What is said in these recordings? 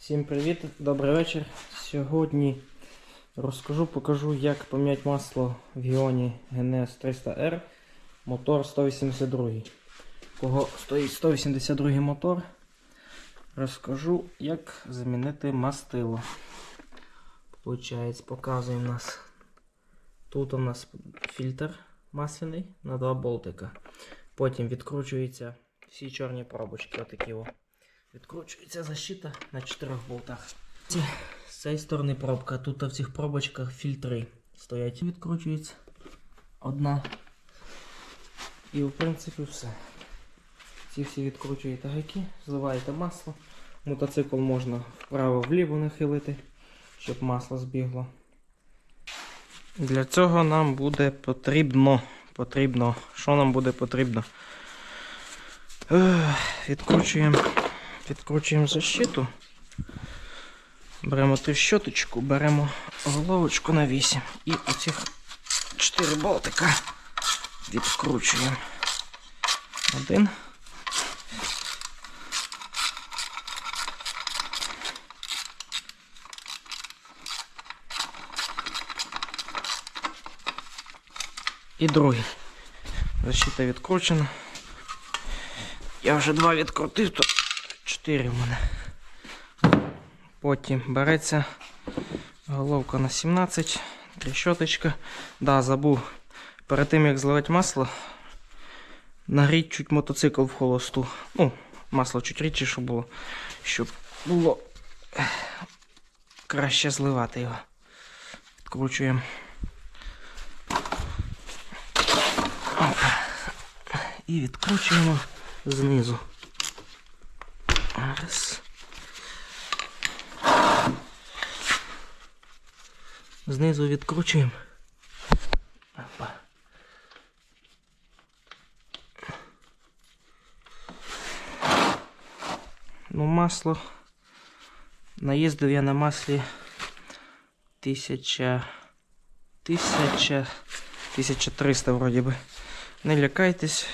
Всім привіт, добрий вечір. Сьогодні розкажу, покажу, як поміняти масло в Гіоні GNS 300R, мотор 182. Кого стоїть 182 мотор, розкажу, як замінити мастило. Получається, показує у нас. Тут у нас фільтр масляний на два болтика. Потім відкручуються всі чорні пробочки, отакі о. Відкручується защита на чотирьох болтах. З цієї сторони пробка. Тут в цих пробочках фільтри стоять. Відкручується одна. І в принципі все. Ці всі відкручуєте гайки, зливаєте масло. Мотоцикл можна вправо-вліво нахилити, щоб масло збігло. Для цього нам буде потрібно. Потрібно. Що нам буде потрібно? Відкручуємо Відкручуємо защиту. Беремо трещоточку, беремо головочку на 8 і оцих 4 болтика відкручуємо. Один. І другий. Защита відкручена. Я вже два відкрутив, то 4 в мене. Потім береться головка на 17, трещоточка. Да, забув. Перед тим як зливати масло, нагріть чуть мотоцикл в холосту. Ну, масло чуть рідчіше було, щоб було краще зливати його. Відкручуємо. І відкручуємо знизу. Раз. Знизу відкручуємо. Опа. Ну, масло. Наїздив я на маслі тисяча. Тисяча. 1300 вроді би. Не лякайтесь.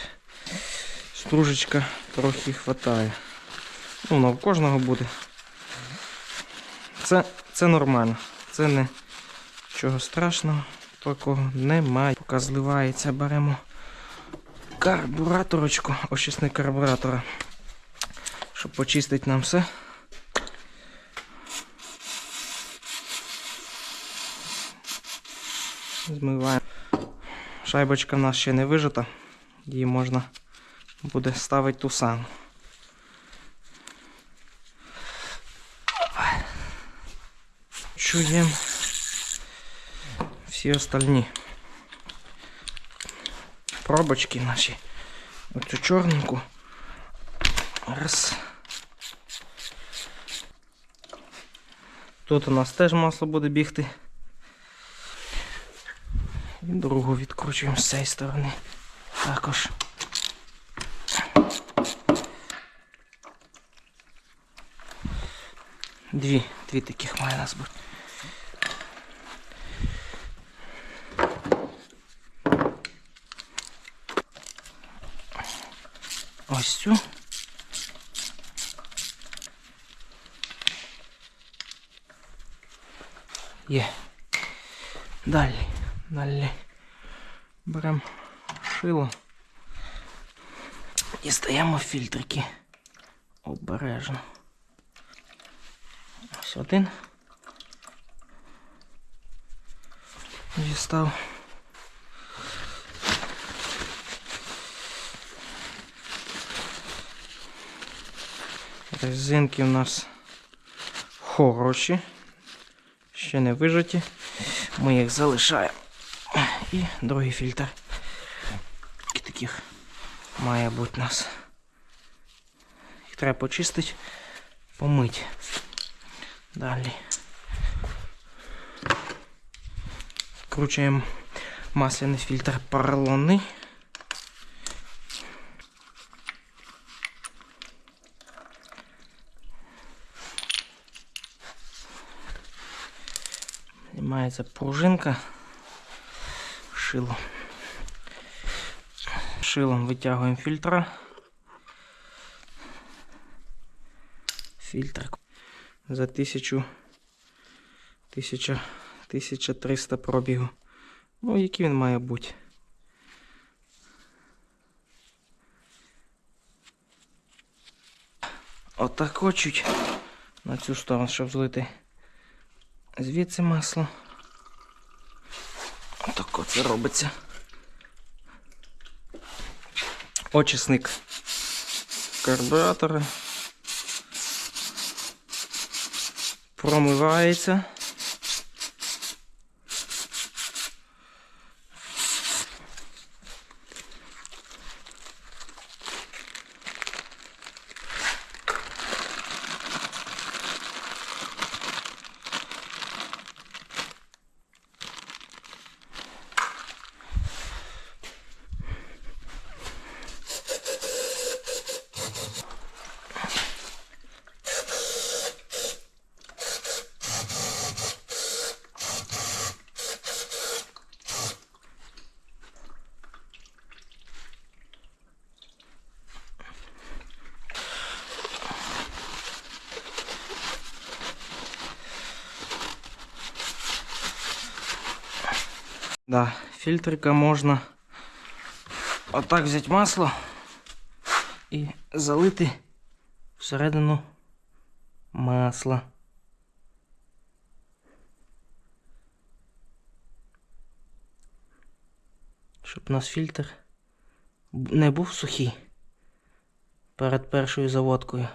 Стружечка трохи хватає. Ну, вона в кожного буде. Це, це нормально. Це не чого страшного, такого немає. Поки зливається, беремо карбураторочку, очисник карбуратора. Щоб почистити нам все. Змиваємо. Шайбочка в нас ще не вижата, її можна буде ставити ту саму. Чуємо всі остальні пробочки наші. Оцю чорненьку. Раз. Тут у нас теж масло буде бігти. І другу відкручуємо з цієї сторони. Також. Дві, дві таких має нас бути. Ось цю. Є. Далі. Далі. Беремо шило. Дістаємо фільтрики. Обережно. Ось один. Дістав. Резинки у нас хороші. Ще не вижаті. Ми їх залишаємо. І другий фільтр. Таких має бути у нас. Їх треба почистити, помити. Далі. Вкручуємо масляний фільтр поролонний. Знімається пружинка. Шило. Шилом витягуємо фільтра. Фільтр за 1000, 1000, 1300 пробігу. Ну, який він має бути? Отак чуть на цю сторону, щоб злити звідси масло. Отак це робиться. Очисник карбюратора. Промивається. Да, фильтрика можна отак взяти масло і залити всередину масла. Щоб у нас фільтр не був сухий перед першою заводкою.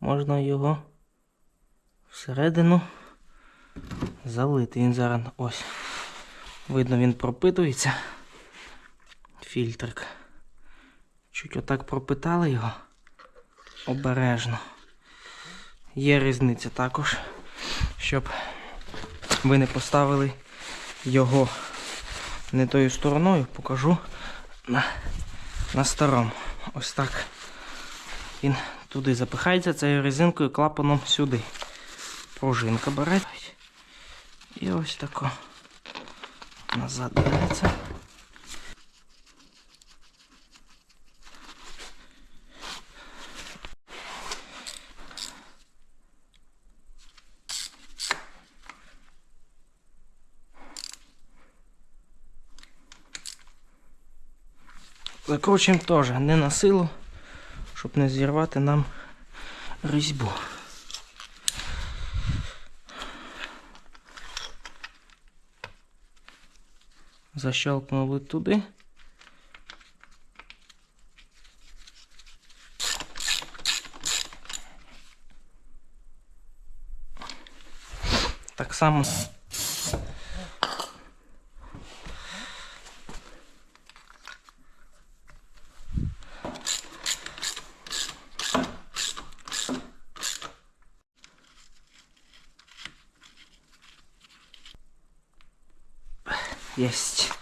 Можна його всередину залити. Він зараз ось. Видно, він пропитується. Фільтрик. Чуть отак пропитали його. Обережно. Є різниця також, щоб ви не поставили його не тою стороною, покажу на, на старому. Ось так. Він туди запихається цією резинкою клапаном сюди. Пружинка бере. І ось тако назад дивиться. Закручуємо теж не на силу, щоб не зірвати нам різьбу. Защелкнули туди. Так само. Єсть.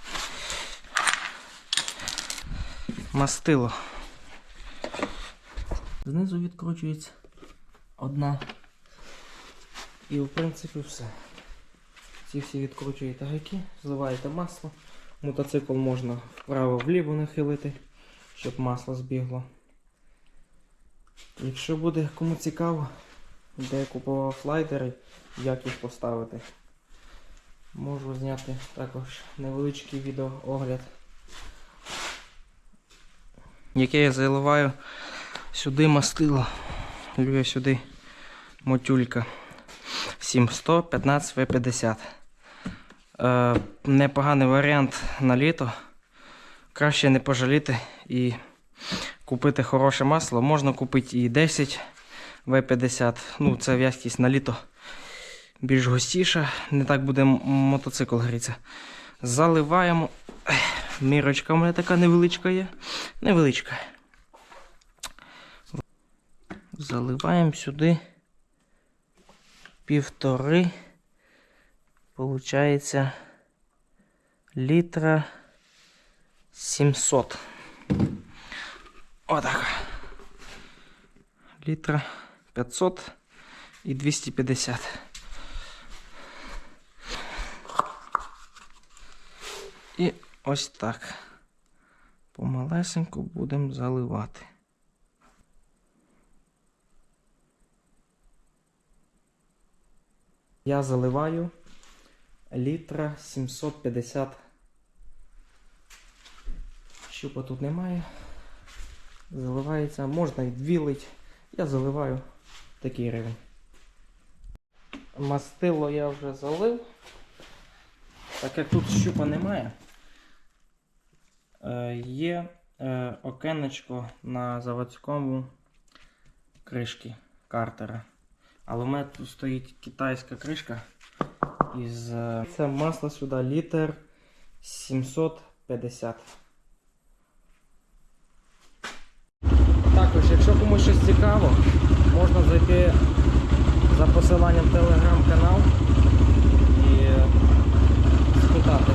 Мастило. Знизу відкручується одна. І в принципі все. Ці всі відкручуєте гайки, зливаєте масло. Мотоцикл можна вправо-вліво нахилити, щоб масло збігло. Якщо буде кому цікаво, де я купував флайдери, як їх поставити. Можу зняти також невеличкий відеоогляд. Яке я заливаю сюди мастило. Люблю сюди мотюлька 700 15 В50. Е, непоганий варіант на літо. Краще не пожаліти і купити хороше масло. Можна купити і 10 В50. Ну, це в'язкість на літо більш густіша, не так буде мотоцикл грітися. Заливаємо. Мірочка у мене така невеличка є. Невеличка. Заливаємо сюди півтори. Получається літра 700. Отак. Літра 500 і 250. І ось так. Помалесеньку будемо заливати. Я заливаю літра 750. Щупа тут немає. Заливається, можна і дві лить. Я заливаю такий рівень. Мастило я вже залив. Так як тут щупа немає, є е, окенечко на заводському кришки картера. Але у мене тут стоїть китайська кришка. Із, е, це масло сюди літр 750. Також, якщо комусь щось цікаво, можна зайти за посиланням в телеграм-канал і е, спитати,